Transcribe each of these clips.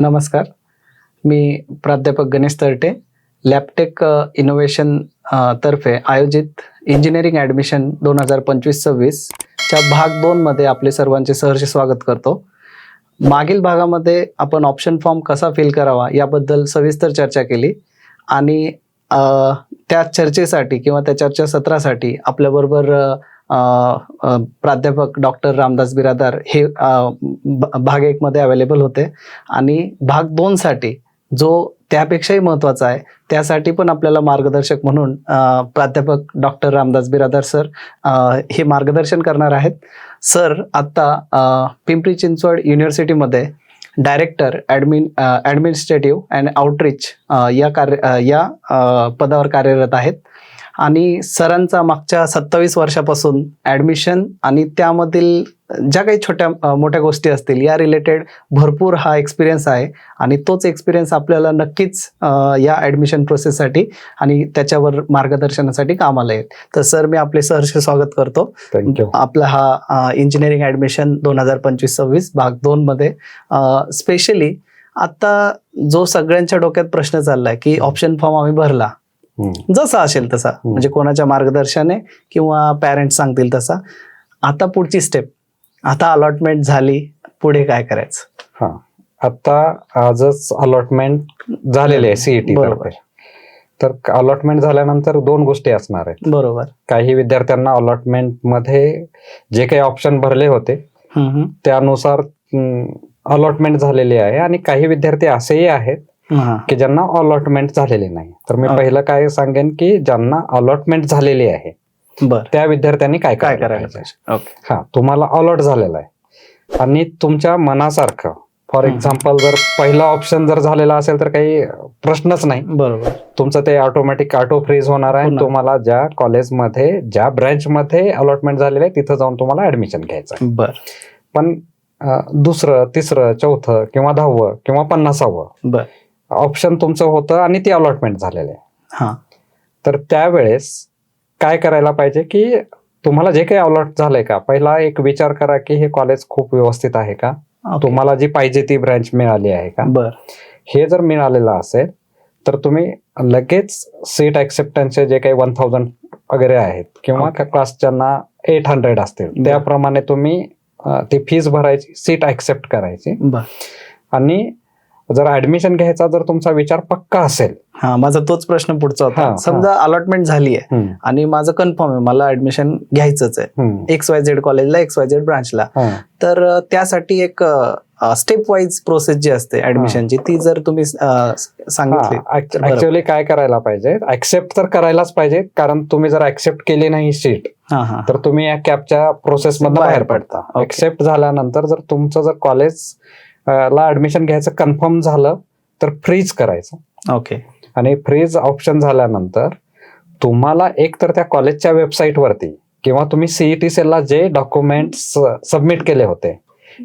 नमस्कार. मी प्राध्यापक गणेश तरटे लॅपटेक इनोव्हेशन तर्फे आयोजित इंजिनिअरिंग ॲडमिशन दोन हजार पंचवीस सव्वीसच्या भाग दोनमध्ये आपले सर्वांचे सहर्ष स्वागत करतो. मागील भागामध्ये आपण ऑप्शन फॉर्म कसा फिल करावा याबद्दल सविस्तर चर्चा केली आणि त्या चर्चेसाठी किंवा त्या चर्चा सत्रासाठी आपल्याबरोबर प्राध्यापक डॉक्टर रामदास बिरादार हे ब- भाग एकमध्ये अवेलेबल होते. आणि भाग दोनसाठी जो त्यापेक्षाही महत्त्वाचा आहे त्यासाठी पण आपल्याला मार्गदर्शक म्हणून प्राध्यापक डॉक्टर रामदास बिरादार सर हे मार्गदर्शन करणार आहेत. सर आत्ता Pimpri Chinchwad युनिव्हर्सिटीमध्ये director admin administrative and outreach या कार्य या पदावर कार्यरत आहेत. आणि सरांचा मागच्या सत्तावीस वर्षापासून ॲडमिशन आणि त्यामधील ज्या काही छोट्या मोठ्या गोष्टी असतील या रिलेटेड भरपूर हा एक्सपिरियन्स आहे. आणि तोच एक्सपिरियन्स आपल्याला नक्कीच या ॲडमिशन प्रोसेससाठी आणि त्याच्यावर मार्गदर्शनासाठी कामाला येईल. तर सर मी आपले सहर्ष स्वागत करतो. थँक्यू आपला हा इंजिनिअरिंग ॲडमिशन दोन हजार पंचवीस सव्वीस भाग दोनमध्ये स्पेशली आता जो सगळ्यांच्या डोक्यात प्रश्न चाललाय की ऑप्शन फॉर्म आम्ही भरला. जसा असेल तसा. म्हणजे कोणाच्या मार्गदर्शनाने किंवा पॅरेंट्स सांगतील तसा. आता पुढची स्टेप आता अलॉटमेंट झाली पुढे काय करायचं? हा. आता आजच अलॉटमेंट झालेले आहे सीईटी बरोबर. तर अलॉटमेंट झाल्यानंतर दोन गोष्टी असणार आहेत. बरोबर. काही विद्यार्थ्यांना अलॉटमेंटमध्ये जे काही ऑप्शन भरले होते. त्यानुसार अलॉटमेंट झालेली आहे आणि काही विद्यार्थी असेही आहेत. की ज्यांना अलॉटमेंट झालेले नाही. तर मी. पहिलं काय सांगेन की ज्यांना अलॉटमेंट झालेली आहे त्या विद्यार्थ्यांनी काय काय ओके. हा तुम्हाला अलॉट झालेला आहे. आणि तुमच्या मनासारखं फॉर. एक्झाम्पल जर पहिला ऑप्शन जर झालेला असेल तर काही प्रश्नच नाही. बरोबर. तुमचं ते ऑटोमॅटिक ऑटो फ्रीज होणार आहे. तुम्हाला ज्या कॉलेजमध्ये ज्या ब्रँचमध्ये अलॉटमेंट झालेलं आहे तिथं जाऊन तुम्हाला ऍडमिशन घ्यायचं बर. पण दुसरं तिसरं चौथं किंवा दहावं किंवा पन्नासावं बर. ऑप्शन तुमचं होतं आणि ते अलॉटमेंट झालेलं आहे. हा. तर त्यावेळेस काय करायला पाहिजे की तुम्हाला जे काही अलॉट झालंय का? पहिला एक विचार करा की हे कॉलेज खूप व्यवस्थित आहे का. तुम्हाला जी पाहिजे ती ब्रँच मिळाली आहे का? बर. हे जर मिळालेलं असेल तर तुम्ही लगेच सीट ऍक्सेप्टन्सचे जे काही वन थाउजंड वगैरे आहेत किंवा Okay. क्लासच्यांना एट हंड्रेड असतील. त्याप्रमाणे तुम्ही ती फीस भरायची सीट ऍक्सेप्ट करायची. आणि जर ऍडमिशन घ्यायचा जर तुमचा विचार पक्का असेल. हा माझा तोच प्रश्न पुढचा होता. समजा अलॉटमेंट झाली आहे आणि माझं कन्फर्म आहे मला ऍडमिशन घ्यायचंच आहे. एक्स वाय झेड कॉलेजला एक्स वाय झेड ब्रांचला. तर त्यासाठी एक स्टेप वाईज प्रोसेस जी असते ऍडमिशनची ती जर तुम्ही सांगितली. ऍक्च्युअली काय करायला पाहिजे? ऍक्सेप्ट तर करायलाच पाहिजे कारण तुम्ही जर ऍक्सेप्ट केली नाही सीट तर तुम्ही या कॅपच्या प्रोसेस मधून बाहेर पडता. ऍक्सेप्ट झाल्यानंतर जर तुमचं जर कॉलेज ला ऍडमिशन घ्यायचं कन्फर्म झालं तर फ्रीज करायचं. ओके आणि फ्रीज ऑप्शन झाल्यानंतर तुम्हाला एक तर त्या कॉलेजच्या वेबसाईटवरती किंवा तुम्ही सीईटी सेलला जे डॉक्युमेंट्स सबमिट केले होते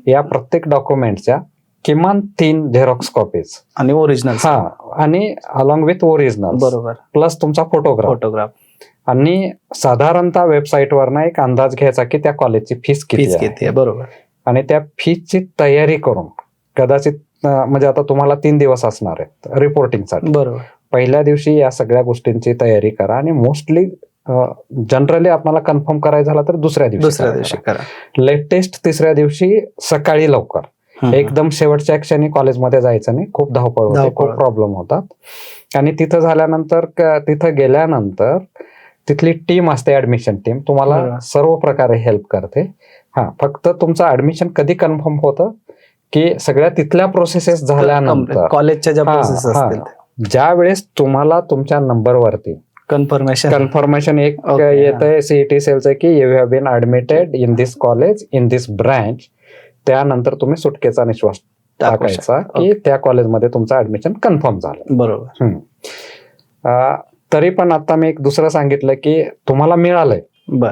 या प्रत्येक डॉक्युमेंटच्या किमान तीन झेरॉक्स कॉपीज आणि ओरिजिनल हा आणि अलॉंग विथ ओरिजिनल बरोबर. प्लस तुमचा फोटोग्राफ फोटोग्राफ आणि साधारणतः वेबसाईटवरनं एक अंदाज घ्यायचा की त्या कॉलेजची फीस किती आहे. बरोबर. आणि त्या फीजची तयारी करून कदाचित म्हणजे आता तुम्हाला तीन दिवस असणार आहेत रिपोर्टिंगसाठी बरोबर. पहिल्या दिवशी या सगळ्या गोष्टींची तयारी करा आणि मोस्टली जनरली आपल्याला कन्फर्म करायचं झालं तर दुसऱ्या दिवशी दुसऱ्या दिवशी करा. लेटेस्ट तिसऱ्या दिवशी सकाळी लवकर. एकदम शेवटच्या क्षणी कॉलेजमध्ये जायचं नाही. खूप धावपळ होते खूप. प्रॉब्लेम होतात. आणि तिथं झाल्यानंतर तिथं गेल्यानंतर तिथली टीम असते ऍडमिशन टीम तुम्हाला. सर्व प्रकारे हेल्प करते. हा फक्त तुमचं ऍडमिशन कधी कन्फर्म होतं? की सगळ्या तिथल्या प्रोसेसेस झाल्यानंतर. कॉलेजच्या ज्या प्रोसेस हा. असतील ज्या वेळेस तुम्हाला तुमच्या नंबरवरती कन्फर्मेशन कन्फर्मेशन एक येत आहे सीईटी सेलचं की you have been admitted in this college in this branch त्यानंतर तुम्ही सुटकेचा निश्वास टाकायचा की त्या कॉलेजमध्ये तुमचं ऍडमिशन कन्फर्म झालं. बरोबर. तरी पण आता मी एक दुसरं सांगितलं की तुम्हाला मिळालंय. बर.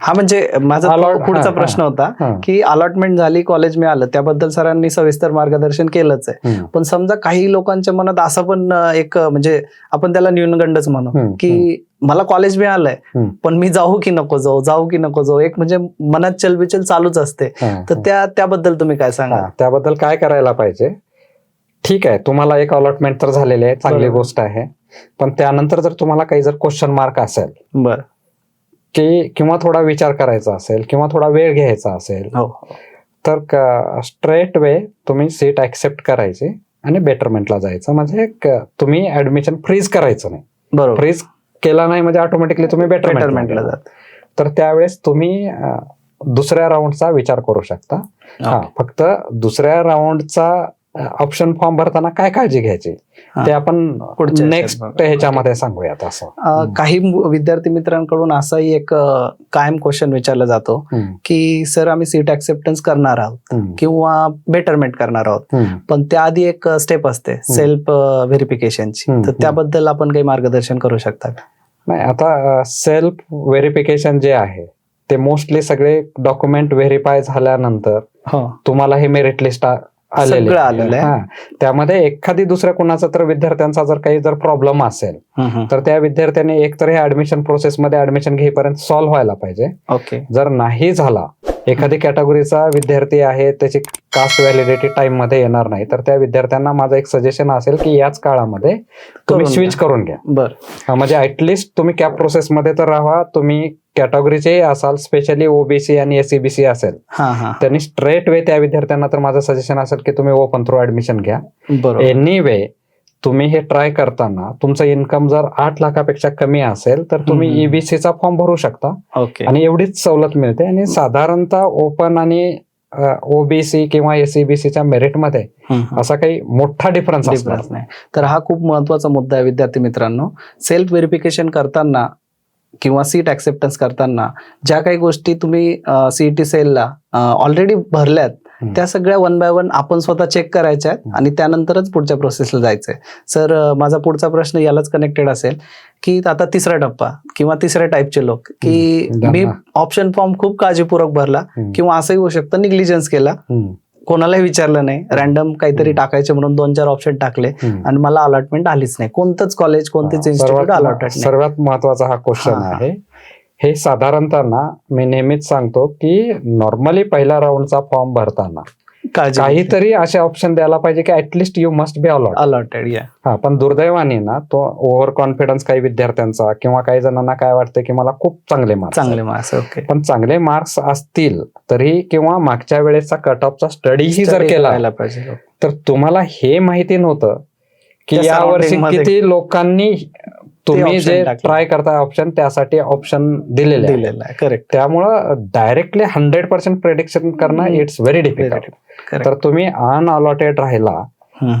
हा म्हणजे माझा पुढचा प्रश्न होता. की अलॉटमेंट झाली कॉलेज मिळालं त्याबद्दल सरांनी सविस्तर मार्गदर्शन केलंच आहे. पण समजा काही लोकांच्या मनात असं पण एक म्हणजे आपण त्याला न्यूनगंडच म्हणू की मला कॉलेज मिळालंय. पण मी जाऊ की नको जाऊ जाऊ की नको जाऊ एक म्हणजे मनात चलबिचल चालूच असते तर. त्या त्याबद्दल तुम्ही काय सांगा त्याबद्दल काय करायला पाहिजे ठीक आहे तुम्हाला एक अलॉटमेंट तर झालेली आहे चांगली. गोष्ट आहे पण त्यानंतर जर तुम्हाला काही जर क्वेश्चन मार्क असेल बर की किंवा थोडा विचार करायचा असेल किंवा थोडा वेळ घ्यायचा असेल हो. तर स्ट्रेट वे तुम्ही सीट ऍक्सेप्ट करायची आणि बेटरमेंटला जायचं. म्हणजे तुम्ही ऍडमिशन फ्रीज करायचं नाही. बरोबर. फ्रीज केला नाही म्हणजे ऑटोमॅटिकली तुम्ही बेटरमेंटला जात. तर त्यावेळेस तुम्ही दुसऱ्या राऊंडचा विचार करू शकता. हा फक्त दुसऱ्या राऊंडचा ऑप्शन फॉर्म भरताना काय काळजी घ्यायची. ते आपण नेक्स्ट. ह्याच्यामध्ये सांगूयात असं काही विद्यार्थी मित्रांकडून असाही एक कायम क्वेश्चन विचारला जातो की सर आम्ही सीट ऍक्सेप्टन्स करणार आहोत किंवा बेटरमेंट करणार आहोत. पण त्याआधी एक स्टेप असते सेल्फ व्हेरिफिकेशनची तर. त्याबद्दल आपण काही मार्गदर्शन करू शकता का? नाही आता सेल्फ व्हेरिफिकेशन जे आहे ते मोस्टली सगळे डॉक्युमेंट व्हेरीफाय झाल्यानंतर हो तुम्हाला हे मेरिट लिस्ट सगळं आलेलं आहे. हा. त्यामध्ये एखादी दुसऱ्या कोणाचा तर विद्यार्थ्यांचा जर काही जर प्रॉब्लेम असेल हम्म. तर त्या विद्यार्थ्याने एकतर हे ऍडमिशन प्रोसेसमध्ये ऍडमिशन घेईपर्यंत सॉल्व्ह व्हायला पाहिजे ओके जर नाही झाला एखादी कॅटेगोरीचा विद्यार्थी आहे त्याची कास्ट व्हॅलिडिटी टाइममध्ये येणार नाही तर त्या विद्यार्थ्यांना माझं एक सजेशन असेल की याच काळामध्ये तुम्ही करून स्विच करून घ्या बर हा, म्हणजे ऍटलिस्ट तुम्ही कॅप प्रोसेसमध्ये तर राहा तुम्ही कॅटेगोरीचे असाल स्पेशली ओबीसी आणि एससीबीसी असेल हा हा. त्यांनी स्ट्रेट वे त्या विद्यार्थ्यांना तर माझं सजेशन असेल की तुम्ही ओपन थ्रू ऍडमिशन घ्या. एनी वे तुम्ही हे ट्राय करताना तुमचं इन्कम जर आठ लाखापेक्षा कमी असेल तर तुम्ही. ईबीसीचा फॉर्म भरू शकता. ओके. आणि एवढीच सवलत मिळते आणि साधारणतः ओपन आणि ओबीसी किंवा एसईबीसीच्या मेरिटमध्ये हम्म, हम्म. असा काही मोठा डिफरन्स नाही. तर हा खूप महत्त्वाचा मुद्दा आहे विद्यार्थी मित्रांनो. सेल्फ व्हेरिफिकेशन करताना किंवा सीट ऍक्सेप्टन्स करताना ज्या काही गोष्टी तुम्ही सीईटी सेलला ऑलरेडी भरल्यात. त्या सगळ्या वन बाय वन आपण स्वतः चेक करायच्या आहेत आणि त्यानंतरच पुढच्या प्रोसेसला जायचंय सर माझा पुढचा प्रश्न यालाच कनेक्टेड असेल की आता तिसरा टप्पा किंवा तिसऱ्या टाईपचे लोक की. मी ऑप्शन फॉर्म खूप काळजीपूर्वक भरला. किंवा असंही होऊ शकतं निग्लिजन्स केला. कोणालाही विचारलं नाही रॅन्डम काहीतरी. टाकायचे म्हणून दोन चार ऑप्शन टाकले. आणि मला अलॉटमेंट आलीच नाही कोणतंच कॉलेज कोणतेच इन्स्टिट्यूट नाही सर्वात महत्त्वाचा हा क्वेश्चन. आहे हे साधारणतः ना मी नेहमीच सांगतो की नॉर्मली पहिल्या राऊंडचा फॉर्म भरताना काळजी काहीतरी असे ऑप्शन द्यायला पाहिजे की at least you must be allot allotted या हा पण दुर्दैवाने ना तो ओव्हर कॉन्फिडन्स काही विद्यार्थ्यांचा किंवा काही जणांना काय वाटतं की मला खूप चांगले मार्क्स चांगले मार्क्स ओके पण चांगले मार्क्स असतील तरी किंवा मागच्या वेळेसचा कट ऑफचा स्टडीही जर केला पाहिजे तर तुम्हाला हे माहिती नव्हतं की त्या या वर्षी surrounding मध्ये किती लोकांनी तुम्ही जे. ट्राय करताय ऑप्शन त्यासाठी ऑप्शन दिलेले आहे. दिलेलं आहे करेक्ट त्यामुळं डायरेक्टली हंड्रेड पर्सेंट प्रेडिक्शन करणं. इट्स व्हेरी डिफिकल्ट तर तुम्ही अनअलॉटेड राहिला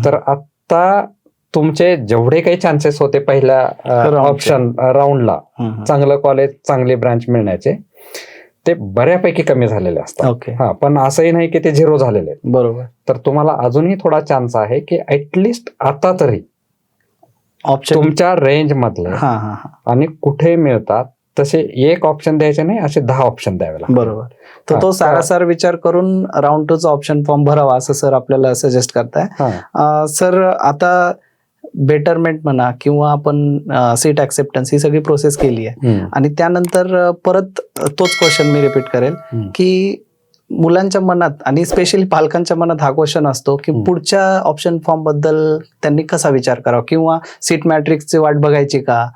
तर आता तुमचे जेवढे काही चान्सेस होते पहिल्या. ऑप्शन राऊंडला चांगलं कॉलेज चांगली ब्रांच मिळण्याचे ते बऱ्यापैकी कमी झालेले असतात ओके हा पण असंही नाही की ते झिरो झालेले. बरोबर तर तुम्हाला अजूनही थोडा चान्स आहे की ऍटलिस्ट आता तरी ऑप्शन तुमच्या रेंज मधले हा हा हा आणि कुठे मिळतात तसे एक ऑप्शन द्यायचे नाही असे दहा ऑप्शन द्यावे लागतात बरोबर तर तो सारासार विचार करून राऊंड टूचा ऑप्शन फॉर्म भरावा असं सर आपल्याला सजेस्ट करताय हा. सर आता बेटरमेंट म्हणा किंवा आपण सीट ऍक्सेप्टन्स ही सगळी प्रोसेस केली आहे हम्म. आणि त्यानंतर अ, परत तोच क्वेश्चन मी रिपीट करेल हम्म. की मुलांच्या मनात आणि स्पेशली पालकांच्या मनात हा क्वेश्चन असतो की. पुढच्या ऑप्शन फॉर्मबद्दल त्यांनी कसा विचार करावा? किंवा सीट मॅट्रिक्सची वाट बघायची का?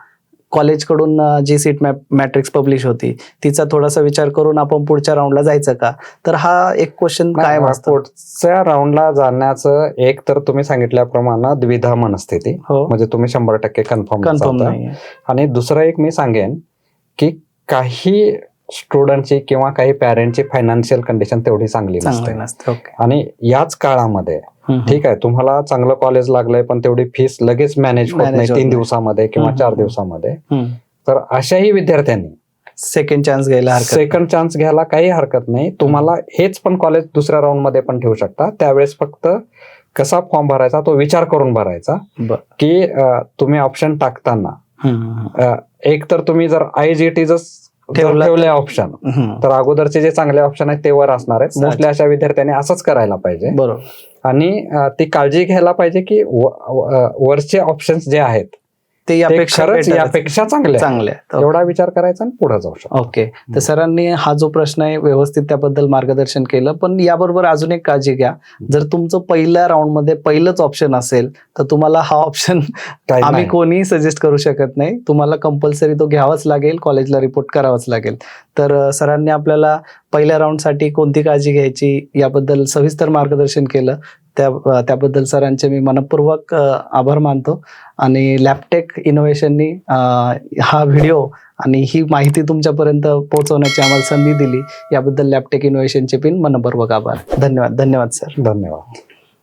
कॉलेजकडून जी सीट मॅट्रिक्स पब्लिश होती तिचा थोडासा विचार करून आपण पुढच्या राऊंडला जायचं का? तर हा एक क्वेश्चन काय पुढच्या राऊंडला जाण्याचं एक तर तुम्ही सांगितल्याप्रमाणे द्विधा मनस्थिती. हो. म्हणजे तुम्ही शंभर टक्के कन्फर्म कन्फर्म आणि दुसरं एक मी सांगेन की काही स्टुडंटची किंवा काही पॅरेंटची फायनान्शियल कंडिशन तेवढी चांगली नसते चांगलं नसतं. ओके आणि याच काळामध्ये ठीक आहे तुम्हाला चांगलं कॉलेज लागलंय पण तेवढी फीस लगेच मॅनेज होत नाही तीन. दिवसामध्ये किंवा चार. दिवसामध्ये. तर अशाही विद्यार्थ्यांनी सेकंड चान्स घ्यायला. सेकंड चान्स घ्यायला काही हरकत नाही. तुम्हाला हेच पण कॉलेज दुसऱ्या राऊंडमध्ये पण ठेवू शकता. त्यावेळेस फक्त कसा फॉर्म भरायचा तो विचार करून भरायचा. की तुम्ही ऑप्शन टाकताना एक तर तुम्ही जर आय जी टी ठेवला ऑप्शन. तर अगोदरचे जे चांगले ऑप्शन आहेत ते वर असणार आहेत. मोस्टली अशा विद्यार्थ्यांनी असंच करायला पाहिजे बरोबर आणि ती काळजी घ्यायला पाहिजे की वरचे ऑप्शन्स जे आहेत ते यापेक्षा खरंच better यापेक्षा चांगले आहे. चांगले आहेत. एवढा विचार करायचा आणि पुढे जाऊ शकतो. ओके. तर सरांनी हा जो प्रश्न आहे व्यवस्थित त्याबद्दल मार्गदर्शन केलं. पण याबरोबर अजून एक काळजी घ्या. जर तुमचं पहिल्या राऊंडमध्ये पहिलंच ऑप्शन असेल तर तुम्हाला हा ऑप्शन काही आम्ही नाही. कोणीही सजेस्ट करू शकत नाही. तुम्हाला कंपल्सरी तो घ्यावाच लागेल कॉलेजला रिपोर्ट करावाच लागेल. तर अ, सरांनी आपल्याला पहिल्या राऊंडसाठी कोणती काळजी घ्यायची याबद्दल सविस्तर मार्गदर्शन केलं. त्या त्याबद्दल सरांचे मी मनपूर्वक आभार मानतो. आणि लॅपटेक इनोव्हेशननी हा व्हिडिओ आणि ही माहिती तुमच्यापर्यंत पोहोचवण्याची आम्हाला संधी दिली. याबद्दल लॅपटेक इनोव्हेशनचे पिन मनपूर्वक आभार. धन्यवाद धन्यवाद सर. धन्यवाद.